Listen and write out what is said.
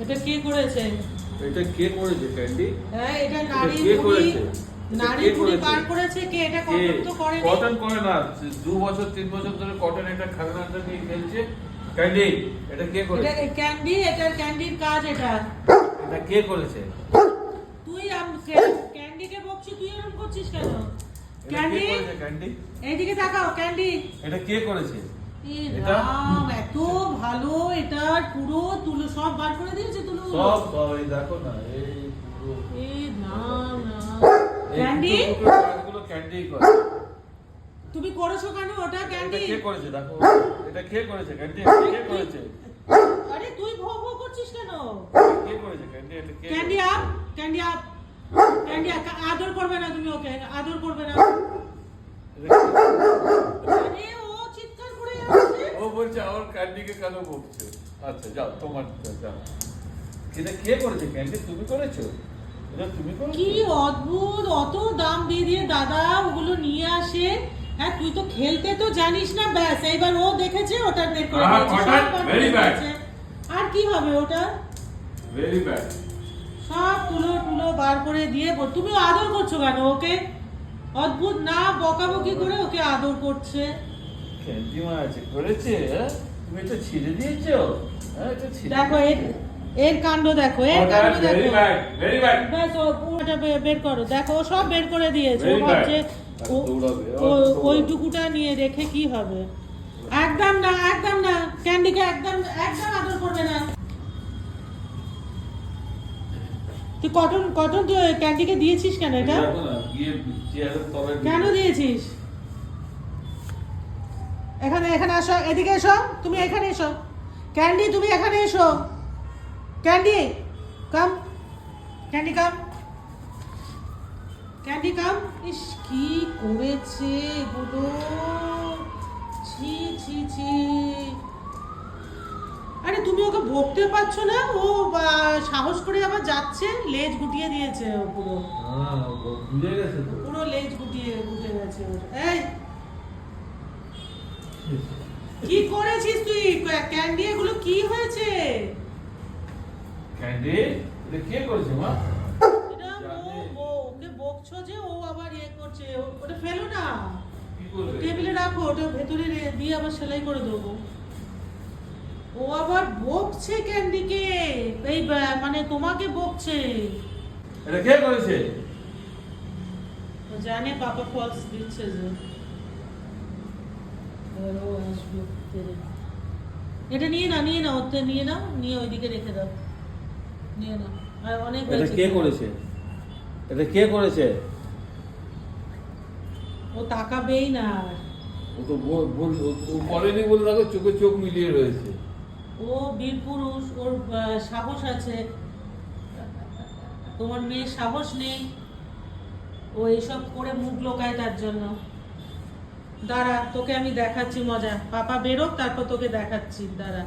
এটা কে করেছে? এটা কে করেছে ক্যান্ডি? হ্যাঁ এটা নারী কে করেছে? নারী কে বুড়ি করেছে? কে? এটা কটন তো করেনি। কটন করে না দু বছর তিন বছর ধরে কটন এটা খেলনাটা নিয়ে খেলছে। ক্যান্ডি এটা কে এটা ক্যান্ডি এটা ক্যান্ডির কাজ এটা। এটা কে করেছে? তুই আম- ক্যা- ক্যান্ডিকে বকছিস তুই এরকম করছিস কেন? ক্যান্ডি? এইদিকে তাকাও ক্যান্ডি। এটা কে করেছে? রাম এত ভালো এটা পুরো তুলো সব বার করে দিয়েছে তুলো। সব সব এই দেখো না এই পুরো। এ না না। ক্যান্ডি টুকরো টুকরো ক্যান্ডি করে। তুমি করেছ কেন ওটা ক্যান্ডি কে করেছে দেখো? এটা কে করেছে ক্যান্ডি কে করেছে? আরে তুই ভো ভো করছিস কেন? কে করেছে ক্যান্ডি এটা কে candy up candy up. Candy আদর করবে না তুমি ওকে আদর করবে না এটা কে- আরে ও চিৎকার করে আমার ক্যান্ডিকে কেন বকছে? আচ্ছা যাও তোমার যাও। এটা কে করেছে? ক্যান্ডি তুমি করেছ? এটা তুমি করেছ? কি অদ্ভুত! অত দাম দিয়ে দিয়ে দাদা ওগুলো নিয়ে আসে। হ্যাঁ তুই তো খেলতে তো জানিস না ব্যাস। এইবার ও দেখেছে ওটা বের করে। আর কি হবে ওটা? ভেরি ব্যাড সব তুলো টুলো বার করে দিয়ে বল- তুমি আদর করছ কেন ওকে? অদ্ভুত না বকাবকি করে ওকে আদর করছে। ক্যান্ডি আছে করেছে হ্যাঁ? তুমি এটা ছিঁড়ে দিয়েছ। হ্যাঁ এটা ছিঁড়ে দেখো এর এর কাণ্ড দেখো এর কাণ্ড দেখো। ভেরি ব্যাড ব্যাস ও বের করো। দেখো ও সব বের করে দিয়েছে। ওইটুকুটা নিয়ে রেখে কি হবে? একদম না একদম না। ক্যান্ডিকে একদম একদম আদর করবে না। তুই কটন কটন তুই ক্যান্ডিকে দিয়েছিস কেন এটা? কেন দিয়েছিস? এখানে এখানে আসো এদিকে এসো তুমি এখানে এসো। ক্যান্ডি তুমি এখানে এসো। Candy come Candy come Candy come ইস কি করেছে এগুলো? ছি ছি ছি। আরে তুমি ওকে ভোগতে পারছ না? ও সাহস করে আবার যাচ্ছে লেজ গুটিয়ে দিয়েছে ও পুরো হ্যাঁ পুরো লেজ গুটিয়ে উঠে গেছে। এই কি করেছিস তুই? ক্যান্ডি এগুলো কি হয়েছে? ক্যান্ডি এটা কে করেছে মা? এটা জানে। ও ও- ওকে বকছো যে ও আবার ইয়ে করছে। ওটা ফেলো না। টেবিলে রাখো ওটা ভেতরে দিয়ে আবার সেলাই করে দেবো। ও আবার বকছে ক্যান্ডিকে এই মানে তোমাকে বকছে। এটা কে করেছে? ও জানে পাপা ফলস দিচ্ছে যে। তেরে। এটা নিয়ে না নিয়ে নাও ওতে নিয়ে নাও নিয়ে ওইদিকে রেখে দাও। নিয়ে নাও। আর অনেক এটা কে করেছে? এটা কে করেছে? ও তাকাবেই না ও তো বল- ও- বলে দেখো চোখে চোখ মিলিয়ে রয়েছে। ও বীর পুরুষ ওর সাহস আছে। তোমার মেয়ের সাহস নেই। ও এইসব করে মুখ লোকায় তার জন্য। দাঁড়া তোকে আমি দেখাচ্ছি মজা। পাপা বেরোক তারপর তোকে দেখাচ্ছি। দাঁড়া।